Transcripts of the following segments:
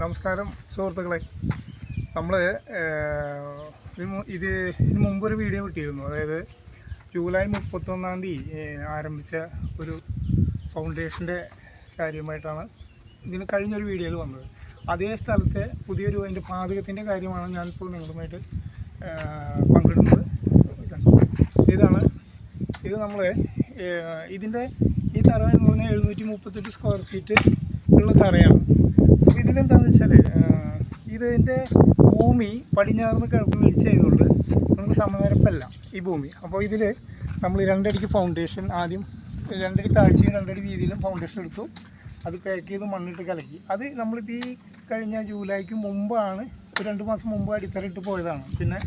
നമസ്കാരം സുഹൃത്തുക്കളെ. നമ്മൾ ഇത് ഇതിന് മുമ്പൊരു വീഡിയോ കിട്ടിയിരുന്നു. അതായത് ജൂലൈ മുപ്പത്തൊന്നാം തീയതി ആരംഭിച്ച ഒരു ഫൗണ്ടേഷന്റെ കാര്യമായിട്ടാണ് ഇതിന് കഴിഞ്ഞൊരു വീഡിയോയിൽ വന്നത്. അതേ സ്ഥലത്തെ പുതിയൊരു അതിന്റെ പാചകത്തിന്റെ കാര്യമാണ് ഞാനിപ്പോൾ നിങ്ങളുമായിട്ട് പങ്കിടുന്നത്. ഇതാണ് ഇത് നമ്മൾ ഇതിന്റെ ഈ തറ എന്ന് പറഞ്ഞാൽ എഴുന്നൂറ്റി മുപ്പത്തെട്ട് സ്ക്വയർ ഫീറ്റ് ഉള്ള തറയാണ്. അപ്പോൾ ഇതിലെന്താണെന്ന് വെച്ചാൽ ഇതിന്റെ ഭൂമി പടിഞ്ഞാറിന്ന് കിഴക്ക് വീഴ്ച ചെയ്തുകൊണ്ട് നമുക്ക് സമനിരപ്പല്ല ഈ ഭൂമി. അപ്പോൾ ഇതിൽ നമ്മൾ രണ്ടടിക്ക് ഫൗണ്ടേഷൻ ആദ്യം രണ്ടടി താഴ്ചയും രണ്ടടി വീതിയിലും ഫൗണ്ടേഷൻ എടുത്തു. അത് പാക്ക് ചെയ്ത് മണ്ണിട്ട് കലക്കി. അത് നമ്മളിപ്പോൾ ഈ കഴിഞ്ഞ ജൂലൈക്ക് മുമ്പാണ് രണ്ട് മാസം മുമ്പ് അടിത്തറയിട്ട് പോയതാണ്. പിന്നെ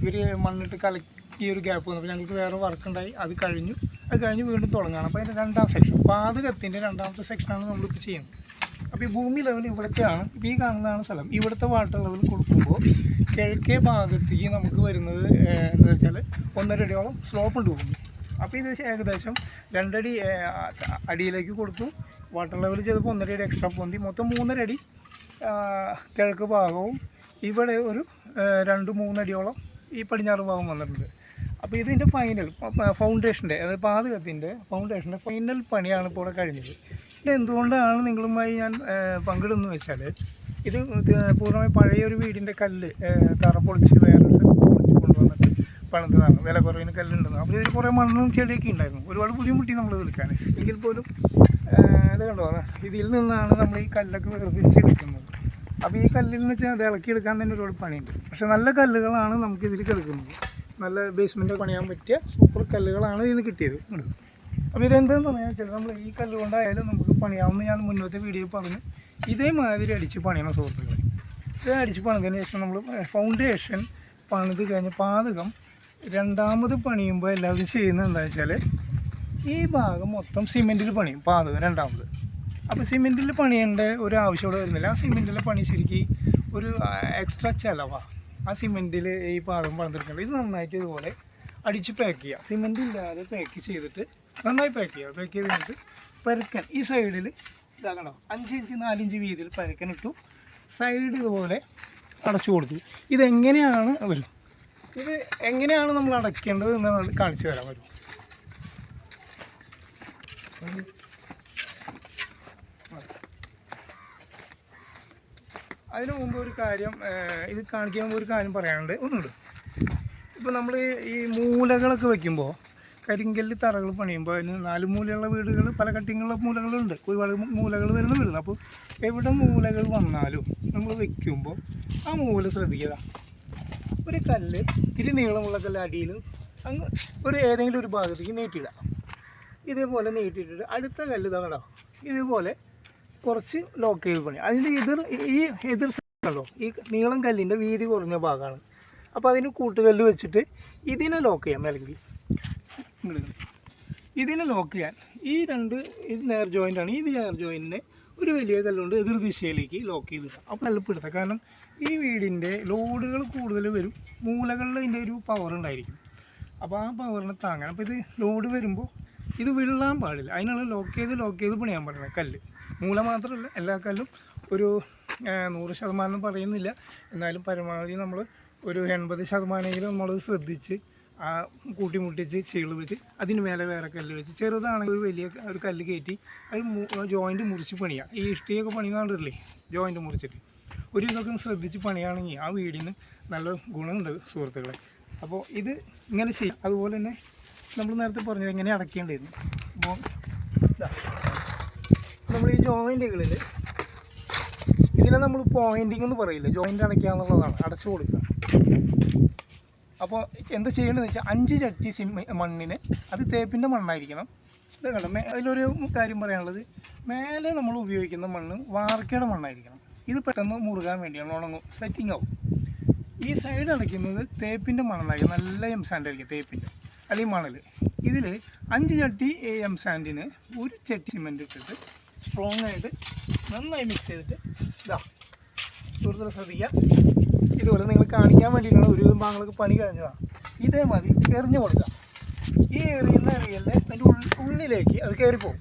ഇവർ മണ്ണിട്ട് കലക്കി ഒരു ഗ്യാപ്പ് വന്നപ്പോൾ ഞങ്ങൾക്ക് വേറെ വർക്ക് ഉണ്ടായി. അത് കഴിഞ്ഞു. അത് കഴിഞ്ഞ് വീണ്ടും തുടങ്ങുകയാണ് അപ്പോൾ അതിന്റെ രണ്ടാം സെക്ഷൻ പാതകത്തിന്റെ രണ്ടാമത്തെ സെക്ഷനാണ് നമ്മളിപ്പോൾ ചെയ്യുന്നത്. അപ്പോൾ ഈ ഭൂമി ലെവൽ ഇവിടത്തെയാണ്. ഇപ്പോൾ ഈ കാണുന്നതാണ് സ്ഥലം. ഇവിടുത്തെ വാട്ടർ ലെവൽ കൊടുക്കുമ്പോൾ കിഴക്കേ ഭാഗത്തേക്ക് നമുക്ക് വരുന്നത് എന്താ വെച്ചാൽ ഒന്നര അടിയോളം സ്ലോപ്പ് ഉണ്ട് ഭൂമി. അപ്പോൾ ഇത് ഏകദേശം രണ്ടടി അടിയിലേക്ക് കൊടുത്തു. വാട്ടർ ലെവൽ ചെയ്തപ്പോൾ ഒന്നര അടി എക്സ്ട്രാ പൊന്തി. മൊത്തം മൂന്നര അടി കിഴക്ക് ഭാഗവും ഇവിടെ ഒരു രണ്ട് മൂന്നടിയോളം ഈ പടിഞ്ഞാറ് ഭാഗം വന്നിട്ടുണ്ട്. അപ്പോൾ ഇതിന്റെ ഫൈനൽ ഫൗണ്ടേഷന്റെ അതായത് പാതകത്തിന്റെ ഫൗണ്ടേഷന്റെ ഫൈനൽ പണിയാണ് ഇപ്പോൾ ഇവിടെ കഴിഞ്ഞത്. എന്തുകൊണ്ടാണ് നിങ്ങളുമായി ഞാൻ പങ്കിടുന്നത് എന്ന് വെച്ചാൽ ഇത് പൂർണമായും പഴയ ഒരു വീടിന്റെ കല്ല് തറ പൊളിച്ച് വേറെ പൊളിച്ച് കൊണ്ടുവന്നിട്ട് പണിതാണ് വില കുറവിന് കല്ലുണ്ടെന്ന്. അപ്പോൾ ഇതിൽ കുറേ മണ്ണും ചെടിയൊക്കെ ഉണ്ടായിരുന്നു. ഒരുപാട് ബുദ്ധിമുട്ടി നമ്മൾ എടുക്കാൻ എങ്കിൽ പോലും ഇത് കണ്ടോ? ഇതിൽ നിന്നാണ് നമ്മൾ ഈ കല്ലൊക്കെ വേർതിരിച്ചെടുക്കുന്നത് അപ്പോൾ ഈ കല്ലിൽ നിന്ന് വെച്ചാൽ അത് ഇളക്കിയെടുക്കാൻ തന്നെ ഒരുപാട് പണിയുണ്ട്. പക്ഷെ നല്ല കല്ലുകളാണ് നമുക്ക് ഇതിൽ കിടക്കുന്നത്. നല്ല ബേസ്മെന്റ് പണിയാൻ പറ്റിയ സൂപ്പർ കല്ലുകളാണ് ഇതിന് കിട്ടിയത്. അപ്പോൾ ഇതെന്താന്ന് പറഞ്ഞാൽ വെച്ചാൽ നമ്മൾ ഈ കല്ല് കൊണ്ടായാലും നമുക്ക് പണിയാവുന്ന ഞാൻ മുന്നോട്ട് വീഡിയോ പറഞ്ഞു. ഇതേമാതിരി അടിച്ച് പണിയണം സുഹൃത്തുക്കളെ. ഇത് അടിച്ച് പണിതതിന് ശേഷം നമ്മൾ ഫൗണ്ടേഷൻ പണിത് കഴിഞ്ഞ് പാതകം രണ്ടാമത് പണിയുമ്പോൾ എല്ലാവരും ചെയ്യുന്നത് എന്താണെന്ന് വെച്ചാൽ ഈ ഭാഗം മൊത്തം സിമെന്റിൽ പണിയും പാതകം രണ്ടാമത്. അപ്പോൾ സിമെന്റിൽ പണിയേണ്ട ഒരു ആവശ്യം ഇവിടെ വരുന്നില്ല. ആ സിമെന്റിലെ പണി ശരിക്കും ഒരു എക്സ്ട്രാ ചിലവാണ് ആ സിമെന്റിൽ ഈ പാതകം പണിതെടുക്കേണ്ടത്. ഇത് നന്നായിട്ട് ഇതുപോലെ അടിച്ച് പാക്ക് ചെയ്യുക സിമെന്റ് ഇല്ലാതെ പാക്ക് ചെയ്തിട്ട് നന്നായി പാക്ക് ചെയ്യുക പാക്ക് ചെയ്ത് കഴിഞ്ഞിട്ട് പരക്കൻ ഈ സൈഡിൽ ഇതാക്കണം? അഞ്ച് ഇഞ്ച് നാലിഞ്ച് വീതിയിൽ പരക്കൻ ഇട്ടു. സൈഡ് ഇതുപോലെ അടച്ചു കൊടുത്തു. ഇതെങ്ങനെയാണ് വരും. ഇത് എങ്ങനെയാണ് നമ്മൾ അടയ്ക്കേണ്ടത് എന്ന് കാണിച്ചു തരാൻ വരും. അതിനു മുമ്പ് ഒരു കാര്യം ഇത് കാണിക്കാൻ മുമ്പ് ഒരു കാര്യം പറയാനുണ്ട്. ഒന്നുണ്ട് ഇപ്പോൾ നമ്മൾ ഈ മൂലകളൊക്കെ വെക്കുമ്പോൾ കരിങ്കല്ല് തറകൾ പണിയുമ്പോൾ അതിന് നാല് മൂലയുള്ള വീടുകൾ പല കട്ടിങ്ങുള്ള മൂലകളുണ്ട്. ഒരുപാട് മൂലകൾ വരുന്ന വീടുണ്ട് അപ്പോൾ എവിടെ മൂലകൾ വന്നാലും നമ്മൾ വെക്കുമ്പോൾ ആ മൂല ശ്രദ്ധിക്കുക. ഒരു കല്ല് ഇത്തിരി നീളമുള്ള കല്ല് അടിയിൽ അങ്ങ് ഒരു ഏതെങ്കിലും ഒരു ഭാഗത്തേക്ക് നീട്ടിയിടുക. ഇതേപോലെ നീട്ടിയിട്ടിട്ട് അടുത്ത കല്ല് ഇതാകണോ ഇതുപോലെ കുറച്ച് ലോക്ക് ചെയ്ത് പണി അതിന്റെ എതിർ ഈ എതിർ സൈഡുണ്ടോ ഈ നീളം കല്ലിന്റെ വീതി കുറഞ്ഞ ഭാഗമാണ്. അപ്പോൾ അതിന് കൂട്ടുകല്ല് വെച്ചിട്ട് ഇതിനെ ലോക്ക് ചെയ്യാം അല്ലെങ്കിൽ ഇതിനെ ലോക്ക് ചെയ്യാൻ ഈ രണ്ട് ഇത് നേർ ജോയിന്റ് ആണ്. ഈ നേർ ജോയിന്റിനെ ഒരു വലിയ കല്ലുകൊണ്ട് എതിർ ദിശയിലേക്ക് ലോക്ക് ചെയ്തിടാം അപ്പോൾ എളുപ്പമെടുത്താം കാരണം ഈ വീടിന്റെ ലോഡുകൾ കൂടുതൽ വരും. മൂലകളിൽ ഇതിന്റെ ഒരു പവർ ഉണ്ടായിരിക്കും. അപ്പോൾ ആ പവറിനെ താങ്ങാൻ. അപ്പോൾ ഇത് ലോഡ് വരുമ്പോൾ ഇത് വിള്ളാൻ പാടില്ല. അതിനുള്ള ലോക്ക് ചെയ്ത് ലോക്ക് ചെയ്ത് പണിയാൻ പാടില്ല കല്ല്. മൂല മാത്രമല്ല എല്ലാ കല്ലും ഒരു നൂറ് ശതമാനം പറയുന്നില്ല. എന്നാലും പരമാവധി നമ്മൾ ഒരു എൺപത് ശതമാനമെങ്കിലും നമ്മൾ ശ്രദ്ധിച്ച് ആ കൂട്ടിമുട്ടിച്ച് ചീൾ വെച്ച് അതിന് മേലെ വേറെ കല്ല് വെച്ച്. ചെറുതാണെങ്കിൽ ഒരു വലിയ ഒരു കല്ല് കയറ്റി അത് ജോയിന്റ് മുറിച്ച് പണിയാം. ഈ ഇഷ്ടിയൊക്കെ പണിയാണ്ടില്ലേ ജോയിന്റ് മുറിച്ചിട്ട്. ഒരു ഇതൊക്കെ ശ്രദ്ധിച്ച് പണിയാണെങ്കിൽ ആ വീടിന് നല്ല ഗുണമുണ്ട് സുഹൃത്തുക്കളെ. അപ്പോൾ ഇത് ഇങ്ങനെ ചെയ്യാം. അതുപോലെ തന്നെ നമ്മൾ നേരത്തെ പറഞ്ഞു എങ്ങനെ അടയ്ക്കേണ്ടിയിരുന്നു അപ്പോൾ നമ്മൾ ഈ ജോയിന്റുകളിൽ ഇതിനെ നമ്മൾ പോയിന്റിങ് എന്ന് പറയില്ല? ജോയിന്റ് അടയ്ക്കുക എന്നുള്ളതാണ്. അടച്ചു കൊടുക്കുക. അപ്പോൾ എന്ത് ചെയ്യേണ്ടതെന്ന് വെച്ചാൽ അഞ്ച് ചട്ടി സിമ മണ്ണിന് അത് തേപ്പിന്റെ മണ്ണായിരിക്കണം. ഇത് കണ്ടോ മേ അതിലൊരു കാര്യം പറയാനുള്ളത്. മേലെ നമ്മൾ ഉപയോഗിക്കുന്ന മണ്ണ് വാർക്കയുടെ മണ്ണായിരിക്കണം. ഇത് പെട്ടെന്ന് മുറുകാൻ വേണ്ടിയാണ് ഉണങ്ങും. സെറ്റിംഗ് ആവും. ഈ സൈഡ് അടയ്ക്കുന്നത് തേപ്പിന്റെ മണ്ണായിരിക്കും. നല്ല എം സാൻഡായിരിക്കും തേപ്പിന്റെ അല്ലെങ്കിൽ മണൽ ഇതിൽ അഞ്ച് ചട്ടി എം സാൻഡിന് ഒരു ചട്ടി സിമെന്റ് ഇട്ടിട്ട് സ്ട്രോങ് ആയിട്ട് നന്നായി മിക്സ് ചെയ്തിട്ട് ഇതാ സുഹൃത്തുക്കളെ ശ്രദ്ധിക്കുക. ഇതുപോലെ നിങ്ങൾ കാണിക്കാൻ വേണ്ടിയിട്ടാണ് ഒരു ഭാഗങ്ങൾക്ക് പണി കഴിഞ്ഞതാണ് ഇതേമാതിരി എറിഞ്ഞു കൊടുക്കുക. ഈ എറിയുന്ന എറിയലിനെ അതിന്റെ ഉള്ളിലേക്ക് അത് കയറിപ്പോകും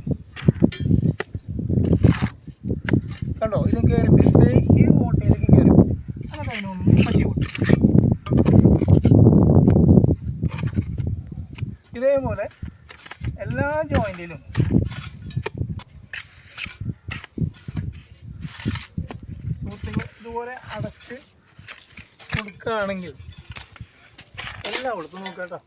കണ്ടോ? ഇത് കയറി ഇത് ഈ ഓട്ടയിലേക്ക് കയറിപ്പോകും അങ്ങനെ അതിനൊന്നും പറ്റി ഇതേപോലെ എല്ലാ ജോയിന്റിലും സുഹൃത്തുക്കൾ ഇതുപോലെ അടച്ച് കൊടുക്കുകയാണെങ്കിൽ എല്ലായിടത്തും നോക്കാം കേട്ടോ.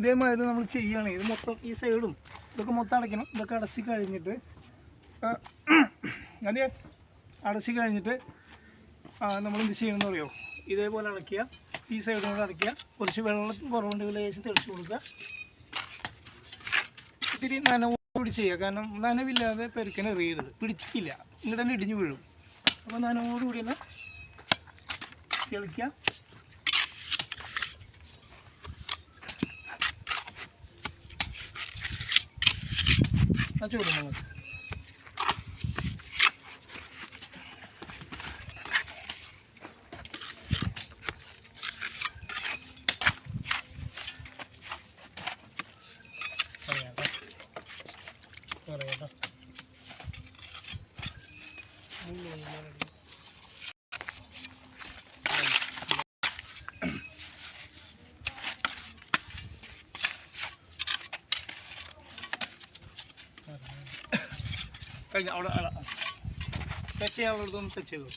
ഇതേമാതിരി നമ്മൾ ചെയ്യുകയാണെങ്കിൽ ഇത് മൊത്തം ഈ സൈഡും ഇതൊക്കെ മൊത്തം അടയ്ക്കണം. ഇതൊക്കെ അടച്ച് കഴിഞ്ഞിട്ട് അതെ അടച്ച് കഴിഞ്ഞിട്ട് നമ്മൾ എന്ത് ചെയ്യണമെന്ന് അറിയോ? ഇതേപോലെ അടയ്ക്കുക. ഈ സൈഡും കൂടെ അടയ്ക്കുക. കുറച്ച് വെള്ളം കുറവുണ്ടെങ്കിൽ ലേശം തെളിച്ച് കൊടുക്കുക. ഇത്തിരി നനവോട് ചെയ്യുക. കാരണം നനവില്ലാതെ പെരുക്കനെ എറിയരുത്. പിടിക്കില്ല. ഇങ്ങോട്ട് തന്നെ ഇടിഞ്ഞു വീഴും. അപ്പോൾ നനവോടുകൂടി തന്നെ തെളിക്കുക. ആ ചൂടും നമ്മൾ പറയാട്ടോ കഴിഞ്ഞ അവിടെ ടച്ച് ചെയ്യാനുള്ളടത്തൊന്ന് ടച്ച് ചെയ്തു?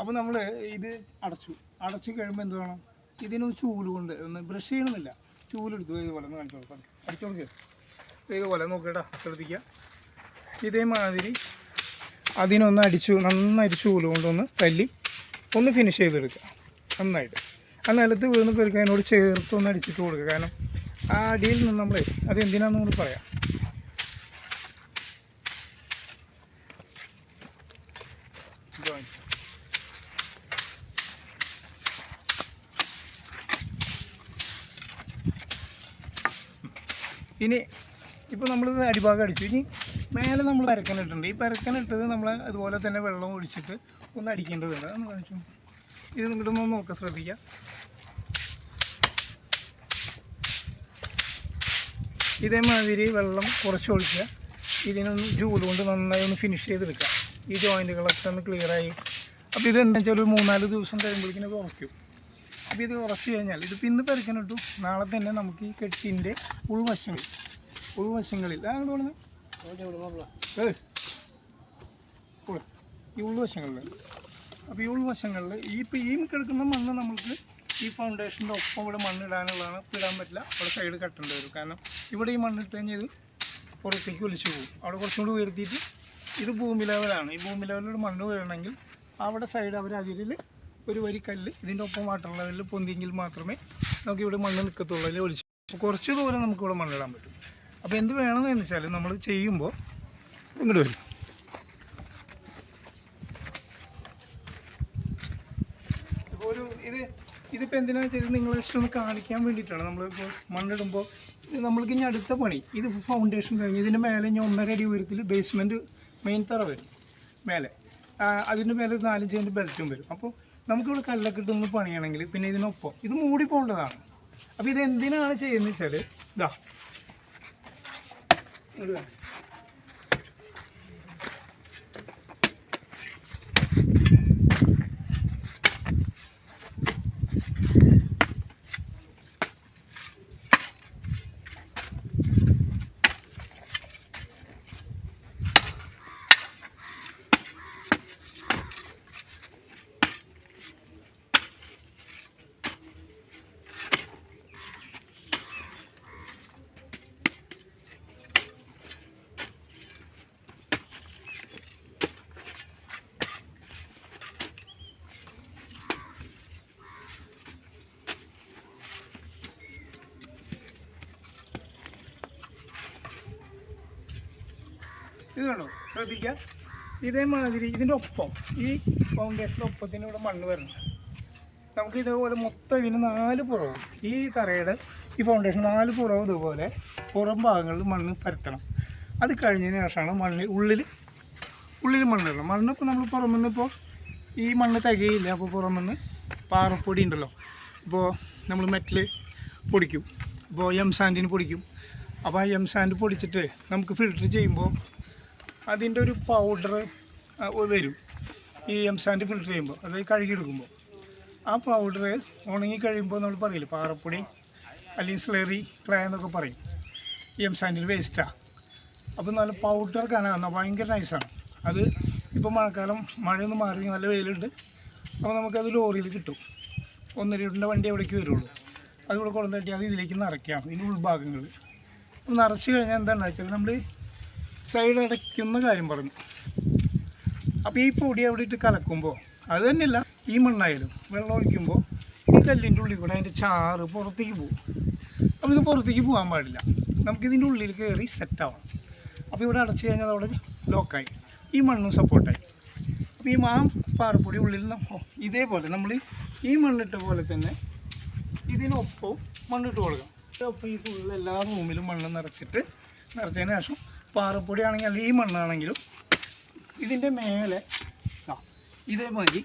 അപ്പോൾ നമ്മൾ ഇത് അടച്ചു. അടച്ചു കഴിയുമ്പോൾ എന്ത് വേണം? ഇതിന് ചൂൽ കൊണ്ട് ഒന്ന് ബ്രഷ് ചെയ്യണമെന്നില്ല. ചൂലെടുത്തു ഇതുപോലെ ഒന്ന് കാണിച്ചു കൊടുക്കാം. അടിച്ചു കൊടുക്കുക ഇതുപോലെ നോക്കിയിട്ടാ ശ്രദ്ധിക്കുക. ഇതേമാതിരി അതിനൊന്ന് അടിച്ചു നന്നായിട്ട് ചൂൽ കൊണ്ടൊന്ന് തല്ലി ഒന്ന് ഫിനിഷ് ചെയ്തെടുക്കുക. നന്നായിട്ട്. ആ നിലത്ത് വീണ് പെരുക്കുക അതിനോട് ചേർത്ത് ഒന്ന് അടിച്ചിട്ട് കൊടുക്കുക. കാരണം ആ അടിയിൽ നിന്ന് നമ്മൾ അത് എന്തിനാന്ന് നമ്മൾ പറയാം. ഇനി ഇപ്പോൾ നമ്മൾ അടിഭാഗം അടിച്ചു. ഇനി മേലെ നമ്മൾ പരക്കനിട്ടുണ്ട് ഈ പരക്കനിട്ടത് നമ്മൾ അതുപോലെ തന്നെ വെള്ളം ഒഴിച്ചിട്ട് ഒന്ന് അടിക്കേണ്ടതുണ്ട് ഒന്ന് കാണിച്ചു. ഇത് നിങ്ങൾക്കൊന്ന് നോക്കാൻ ശ്രദ്ധിക്കാം. ഇതേമാതിരി വെള്ളം കുറച്ച് ഒഴിക്കുക. ഇതിനൊന്ന് ജൂൽ കൊണ്ട് നന്നായി ഒന്ന് ഫിനിഷ് ചെയ്തെടുക്കുക. ഈ ജോയിന്റുകളൊക്കെ ഒന്ന് ക്ലിയറായി അപ്പോൾ ഇത് എന്താ വെച്ചാൽ ഒരു മൂന്നാൽ ദിവസം കഴിയുമ്പോഴേക്കും ഇത് ഉറക്കും അപ്പോൾ ഇത് ഉറച്ചു കഴിഞ്ഞാൽ ഇത് ഇന്ന് പെരക്കനിട്ടു നാളെ തന്നെ നമുക്ക് ഈ കെട്ടിന്റെ ഉൾവശങ്ങളിൽ ഉൾവശങ്ങളിൽ. അങ്ങോട്ട് കൊണ്ടുവന്ന്. ഏയ്. ഈ ഉൾവശങ്ങളിൽ. അപ്പോൾ ഈ ഉൾവശങ്ങളിൽ ഈ ഇപ്പോൾ ഈ കിടക്കുന്ന മണ്ണ് നമുക്ക് ഈ ഫൗണ്ടേഷന്റെ ഒപ്പം ഇവിടെ മണ്ണിടാനുള്ളതാണ്. ഇപ്പം ഇടാൻ പറ്റില്ല. അവിടെ സൈഡ് കട്ടേണ്ടി വരും കാരണം ഇവിടെ ഈ മണ്ണിട്ട് കഴിഞ്ഞാൽ ഇത് പുറത്തേക്ക് ഒലിച്ചു പോകും. അവിടെ കുറച്ചും കൂടി ഉയർത്തിയിട്ട് ഇത് ഭൂമി ലെവലാണ് ഈ ഭൂമി ലെവലിലൂടെ മണ്ണ് വീഴണമെങ്കിൽ അവിടെ സൈഡ് അവർ അതിരിൽ ഒരു വരി കല്ല് ഇതിന്റെ ഒപ്പം വാട്ടർ ലെവലിൽ പൊന്തിയെങ്കിൽ മാത്രമേ നമുക്ക് ഇവിടെ മണ്ണ് നിൽക്കത്തുള്ളൂ അല്ലെങ്കിൽ ഒലിച്ചു അപ്പോൾ കുറച്ച് ദൂരം നമുക്കിവിടെ മണ്ണിടാൻ പറ്റും. അപ്പോൾ എന്ത് വേണമെന്ന് വെച്ചാൽ നമ്മൾ ചെയ്യുമ്പോൾ ഇങ്ങോട്ട് വരും ഇപ്പോൾ ഒരു ഇത് ഇതിപ്പോൾ എന്തിനാണെന്ന് ഇത് നിങ്ങളെ ജസ്റ്റ് ഒന്ന് കാണിക്കാൻ വേണ്ടിയിട്ടാണ്. നമ്മളിപ്പോൾ മണ്ണിടുമ്പോൾ നമ്മൾക്ക് ഇനി അടുത്ത പണി. ഇത് ഫൗണ്ടേഷൻ കഴിഞ്ഞ് ഇതിന്റെ മേലെ ഇനി ഒന്നര അടി ഉയരത്തിൽ ബേസ്മെന്റ് മെയിൻ തറ വരും. മേലെ. അതിന്റെ മേലെ ഒരു നാലഞ്ച് അതിന്റെ ബെൽറ്റും വരും. അപ്പോൾ നമുക്കിവിടെ കല്ലൊക്കെ ഇട്ടൊന്ന് പണിയണമെങ്കിൽ പിന്നെ ഇതിനൊപ്പം ഇത് മൂടി പോകേണ്ടതാണ്. അപ്പോൾ ഇത് എന്തിനാണ് ചെയ്യുന്നത് വെച്ചാൽ ഇതാ വാ. കണ്ടോ ശ്രദ്ധിക്കുക ഇതേമാതിരി ഇതിന്റെ ഒപ്പം ഈ ഫൗണ്ടേഷന്റെ ഒപ്പത്തിന് ഇവിടെ മണ്ണ് വരണം നമുക്ക് ഇതേപോലെ മൊത്തം ഇതിന് നാല് പുറവും ഈ തറയുടെ ഈ ഫൗണ്ടേഷൻ നാല് പുറവും ഇതുപോലെ പുറം ഭാഗങ്ങളിൽ മണ്ണ് പരത്തണം. അത് കഴിഞ്ഞതിന് ശേഷമാണ് മണ്ണ് ഉള്ളിൽ ഉള്ളിൽ മണ്ണ് മണ്ണിടണം മണ്ണിപ്പോൾ നമ്മൾ പുറമെന്ന് ഇപ്പോൾ ഈ മണ്ണ് തികയില്ല അപ്പോൾ പുറമെന്ന് പാറപ്പൊടി ഉണ്ടല്ലോ. ഇപ്പോൾ നമ്മൾ മെറ്റൽ പൊടിക്കും. ഇപ്പോൾ എം സാൻഡിന് പൊടിക്കും. അപ്പോൾ ആ എം സാൻഡ് പൊടിച്ചിട്ട് നമുക്ക് ഫിൽറ്റർ ചെയ്യുമ്പോൾ അതിന്റെ ഒരു പൗഡർ വരും. ഈ എം സാൻഡ് ഫിൽറ്റർ ചെയ്യുമ്പോൾ അത് കഴുകിയെടുക്കുമ്പോൾ. ആ പൗഡർ ഉണങ്ങി കഴിയുമ്പോൾ നമ്മൾ പറയില്ല പാറപ്പൊടി അല്ലെങ്കിൽ സ്ലറി ക്ലേ എന്നൊക്കെ പറയും. ഈ എം സാൻഡിൽ വേസ്റ്റാണ് അപ്പോൾ നല്ല പൗഡർ കനാകുന്ന ഭയങ്കര നൈസാണ് അത് ഇപ്പോൾ മഴക്കാലം മഴയൊന്നും മാറി നല്ല വെയിലുണ്ട്. അപ്പോൾ നമുക്കത് ലോറിയിൽ കിട്ടും. ഒന്നര രൂപയുടെ വണ്ടി എവിടേക്ക് വരുള്ളൂ. അതിവിടെ കൊണ്ടു തട്ടി അത് ഇതിലേക്ക് നിറയ്ക്കാം ഇതിന്റെ ഉൾഭാഗങ്ങൾ. അപ്പോൾ നിറച്ച് കഴിഞ്ഞാൽ എന്താണെന്ന് വെച്ചാൽ നമ്മൾ സൈഡ് അടയ്ക്കുന്ന കാര്യം പറഞ്ഞു. അപ്പോൾ ഈ പൊടി അവിടെ ഇട്ട് കലക്കുമ്പോൾ അത് തന്നെയല്ല ഈ മണ്ണായാലും വെള്ളം ഒഴിക്കുമ്പോൾ ഈ കല്ലിന്റെ ഉള്ളിൽ കൂടെ അതിന്റെ ചാറ് പുറത്തേക്ക് പോകും. അപ്പോൾ ഇത് പുറത്തേക്ക് പോകാൻ പാടില്ല. നമുക്കിതിന്റെ ഉള്ളിൽ കയറി സെറ്റാവണം അപ്പോൾ ഇവിടെ അടച്ചു കഴിഞ്ഞാൽ അവിടെ ലോക്കായി ഈ മണ്ണും സപ്പോർട്ടായി അപ്പോൾ ഈ മാം പാറപ്പൊടി ഉള്ളിൽ ഇതേപോലെ നമ്മൾ ഈ മണ്ണിട്ട പോലെ തന്നെ ഇതിനൊപ്പം മണ്ണിട്ട് കൊടുക്കണം. ഇതിനൊപ്പം ഈ ഫുള്ള് എല്ലാ റൂമിലും മണ്ണ് നിറച്ചിട്ട് നിറച്ചതിന് ശേഷം പാറപ്പൊടി ആണെങ്കിൽ അല്ലെങ്കിൽ ഈ മണ്ണാണെങ്കിലും ഇതിന്റെ മേലെ ആ ഇതേമാതിരി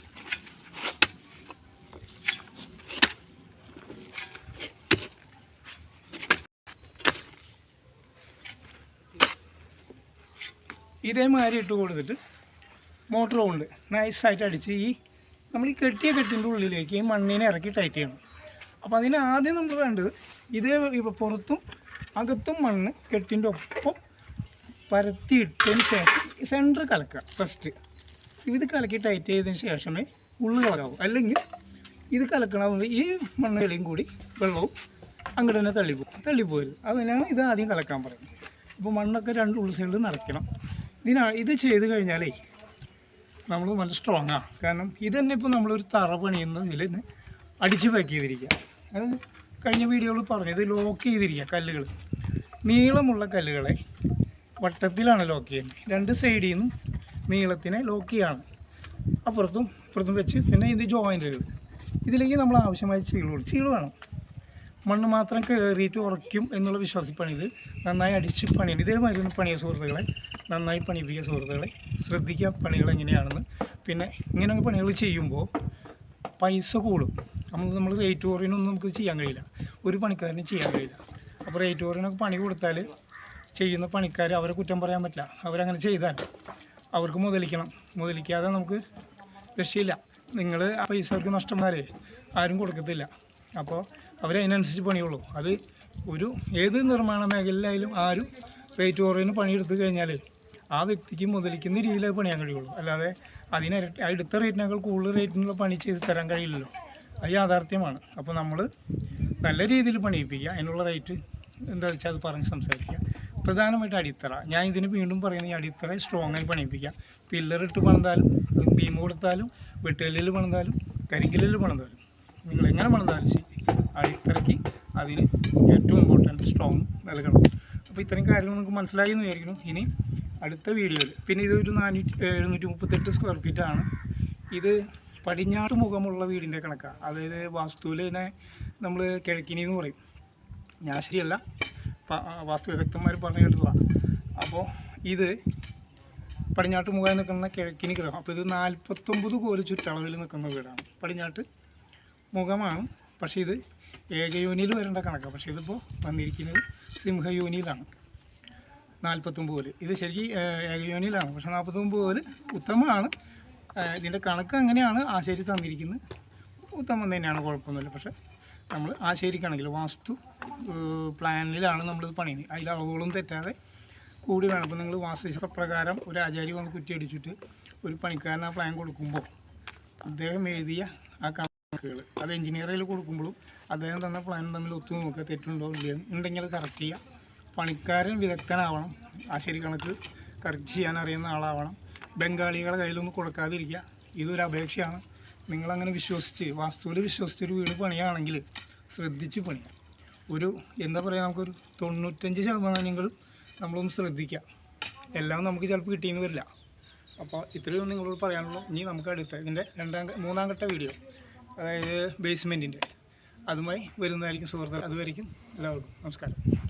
ഇതേമാതിരി ഇട്ട് കൊടുത്തിട്ട് മോട്ടർ കൊണ്ട് നൈസായിട്ട് അടിച്ച് ഈ നമ്മൾ ഈ കെട്ടിയ കെട്ടിന്റെ ഉള്ളിലേക്ക് ഈ മണ്ണിനെ ഇറക്കി ടൈറ്റ് ചെയ്യണം. അപ്പോൾ അതിന് ആദ്യം നമ്മൾ വേണ്ടത് ഇതേ ഇപ്പോൾ പുറത്തും അകത്തും മണ്ണ് കെട്ടിന്റെ ഒപ്പം പരത്തിയിട്ടതിന് ശേഷം സെന്റർ കലക്കുക ഫസ്റ്റ് ഇത് കലക്കി ടൈറ്റ് ചെയ്തതിന് ശേഷമേ ഉള്ളു കലക്കാവൂ അല്ലെങ്കിൽ ഇത് കലക്കണമെങ്കിൽ ഈ മണ്ണിലയും കൂടി വെള്ളവും അങ്ങോട്ട് തന്നെ തള്ളിപ്പോകും തള്ളിപ്പോരുത് അതിനാണ് ഇത് ആദ്യം കലക്കാൻ പറയുന്നത്. അപ്പോൾ മണ്ണൊക്കെ രണ്ട് ഉള്ളു സൈഡിൽ നിറയ്ക്കണം. ഇതിനാ ഇത് ചെയ്ത് കഴിഞ്ഞാലേ നമ്മൾ നല്ല സ്ട്രോങ് ആണ് കാരണം ഇത് തന്നെ ഇപ്പോൾ നമ്മളൊരു തറ പണിയുന്നതിൽ നിന്ന് അടിച്ച് പാക്ക് ചെയ്തിരിക്കുക. അത് കഴിഞ്ഞ വീഡിയോയിൽ പറഞ്ഞത് ലോക്ക് ചെയ്തിരിക്കുക കല്ലുകൾ നീളമുള്ള കല്ലുകളെ വട്ടത്തിലാണ് ലോക്ക് ചെയ്യുന്നത്. രണ്ട് സൈഡിൽ നിന്നും നീളത്തിനെ ലോക്ക് ചെയ്യാണ്. അപ്പുറത്തും ഇപ്പുറത്തും വെച്ച് പിന്നെ ഇത് ജോയിന്റുകൾ ഇതിലേക്ക് നമ്മൾ ആവശ്യമായ ചീളുകൾ ചീൾ വേണം. മണ്ണ് മാത്രം കയറിയിട്ട് ഉറയ്ക്കും എന്നുള്ള വിശ്വാസപ്പണിയിൽ നന്നായി അടിച്ച് പണിയാണ് ഇതേമാതിരി ഒന്ന് പണിയ സുഹൃത്തുക്കളെ നന്നായി പണിപ്പിക്കുക സുഹൃത്തുക്കളെ. ശ്രദ്ധിക്കുക പണികൾ എങ്ങനെയാണെന്ന്. പിന്നെ ഇങ്ങനെയൊക്കെ പണികൾ ചെയ്യുമ്പോൾ പൈസ കൂടും. നമ്മൾ നമ്മൾ റേറ്റ് കുറയുന്നൊന്നും നമുക്ക് ചെയ്യാൻ കഴിയില്ല. ഒരു പണിക്കാരനും ചെയ്യാൻ കഴിയില്ല. അപ്പോൾ റേറ്റ് കുറയുന്നൊക്കെ പണി കൊടുത്താൽ ചെയ്യുന്ന പണിക്കാർ അവരെ കുറ്റം പറയാൻ പറ്റില്ല. അവരങ്ങനെ ചെയ്താൽ അവർക്ക് മുതലിക്കണം. മുതലിക്കാതെ നമുക്ക് രക്ഷയില്ല. നിങ്ങൾ ആ പൈസ അവർക്ക് ആരും കൊടുക്കത്തില്ല. അപ്പോൾ അവരതിനനുസരിച്ച് പണിയുള്ളൂ. അത് ഒരു ഏത് നിർമ്മാണ മേഖലയിലായാലും ആരും റേറ്റ് കുറവിന് പണിയെടുത്ത് കഴിഞ്ഞാൽ ആ വ്യക്തിക്ക് മുതലിക്കുന്ന രീതിയിൽ അത് പണിയാൻ കഴിയുള്ളൂ. അല്ലാതെ അതിന് അടുത്ത റേറ്റിനേക്കാൾ കൂടുതൽ റേറ്റിനുള്ള പണി ചെയ്ത് തരാൻ കഴിയില്ലല്ലോ. അത് യാഥാർത്ഥ്യമാണ്. അപ്പോൾ നമ്മൾ നല്ല രീതിയിൽ പണിയിപ്പിക്കുക. അതിനുള്ള റേറ്റ് എന്താ വെച്ചാൽ അത് പറഞ്ഞ് സംസാരിക്കുക. പ്രധാനമായിട്ട് അടിത്തറ. ഞാൻ ഇതിന് വീണ്ടും പറയുന്നത് ഈ അടിത്തറ സ്ട്രോങ് ആയി പണിയിപ്പിക്കാം. പില്ലർ ഇട്ട് പണിതാലും ബീം കൊടുത്താലും വെട്ടുകല്ലിൽ പണിതാലും കരിക്കല്ലിൽ പണിതാലും നിങ്ങൾ എങ്ങനെ പണിതാലും ശരി. അടിത്തറയ്ക്ക് അതിന് ഏറ്റവും ഇമ്പോർട്ടന്റ് സ്ട്രോങ് നൽകണം അപ്പോൾ ഇത്രയും കാര്യങ്ങൾ നിങ്ങൾക്ക് മനസ്സിലായി എന്ന് വിചാരിക്കുന്നു. ഇനി അടുത്ത വീഡിയോയിൽ പിന്നെ ഇതൊരു നാനൂറ്റി എഴുന്നൂറ്റി മുപ്പത്തെട്ട് സ്ക്വയർ ഫീറ്റ് ആണ്. ഇത് പടിഞ്ഞാറ് മുഖമുള്ള വീടിന്റെ കണക്കാണ് അതായത് വാസ്തുവിൽ തന്നെ നമ്മൾ കിഴക്കിനി എന്ന് പറയും. ഞാൻ ശരിയല്ല. വാസ്തു വിദഗ്ധന്മാർ പറഞ്ഞു കേട്ടുള്ള അപ്പോൾ ഇത് പടിഞ്ഞാട്ട് മുഖായി നിൽക്കുന്ന കിഴക്കിനി ഗ്രഹം. അപ്പോൾ ഇത് നാൽപ്പത്തൊമ്പത് കോൽ ചുറ്റളവിൽ നിൽക്കുന്ന വീടാണ്. പടിഞ്ഞാട്ട് മുഖമാണ്. പക്ഷേ ഇത് ഏകയോനിയിൽ വരേണ്ട കണക്കാണ് പക്ഷേ ഇതിപ്പോൾ വന്നിരിക്കുന്നത് സിംഹയോനിയിലാണ്. നാൽപ്പത്തൊമ്പത് കോൽ. ഇത് ശരിക്കും ഏകയോനിയിലാണ്. പക്ഷേ നാൽപ്പത്തൊമ്പത് കോൽ ഉത്തമമാണ്. ഇതിന്റെ കണക്ക് അങ്ങനെയാണ് ആശേരി തന്നിരിക്കുന്നത്. ഉത്തമം തന്നെയാണ് കുഴപ്പമൊന്നുമില്ല. പക്ഷേ നമ്മൾ ആശേരിക്കാണെങ്കിൽ വാസ്തു പ്ലാനിലാണ് നമ്മളിത് പണിയുന്നത്. അതിൽ അളവുകളും തെറ്റാതെ കൂടി വേണം. അപ്പോൾ നിങ്ങൾ വാസ്തുശാസ്ത്ര പ്രകാരം ഒരു ആചാരി വന്ന് കുറ്റി അടിച്ചിട്ട് ഒരു പണിക്കാരൻ ആ പ്ലാൻ കൊടുക്കുമ്പോൾ അദ്ദേഹം എഴുതിയ ആ കണക്കുകൾ അത് എഞ്ചിനീയറിൽ കൊടുക്കുമ്പോഴും അദ്ദേഹം തന്ന പ്ലാൻ തമ്മിൽ ഒത്തു നോക്കുക തെറ്റുണ്ടോ ഇല്ലയോ ഉണ്ടെങ്കിൽ അത് കറക്റ്റ് ചെയ്യുക. പണിക്കാരൻ വിദഗ്ധനാവണം. ആശാരി കണക്ക് കറക്റ്റ് ചെയ്യാൻ അറിയുന്ന ആളാവണം. ബംഗാളികളുടെ കയ്യിലൊന്നും കൊടുക്കാതിരിക്കുക. ഇതൊരു അപേക്ഷയാണ്. നിങ്ങളങ്ങനെ വിശ്വസിച്ച് വാസ്തുവിൽ വിശ്വസിച്ച് ഒരു വീട് പണിയാണെങ്കിൽ ശ്രദ്ധിച്ച് പണിയാം. ഒരു എന്താ പറയുക നമുക്കൊരു തൊണ്ണൂറ്റഞ്ച് ശതമാനങ്ങൾ നമ്മളൊന്ന് ശ്രദ്ധിക്കുക എല്ലാം നമുക്ക് ചിലപ്പോൾ കിട്ടിയെന്ന് വരില്ല. അപ്പോൾ ഇത്രയും നിങ്ങളോട് പറയാനുള്ളൂ. ഇനി നമുക്ക് അടുത്ത ഇതിന്റെ രണ്ടാം മൂന്നാം ഘട്ട വീഡിയോ അതായത് ബേസ്മെന്റിന്റെ അതുമായി വരുന്നതായിരിക്കും സുഹൃത്തുക്കൾ. അതുവരെയും എല്ലാവർക്കും നമസ്കാരം.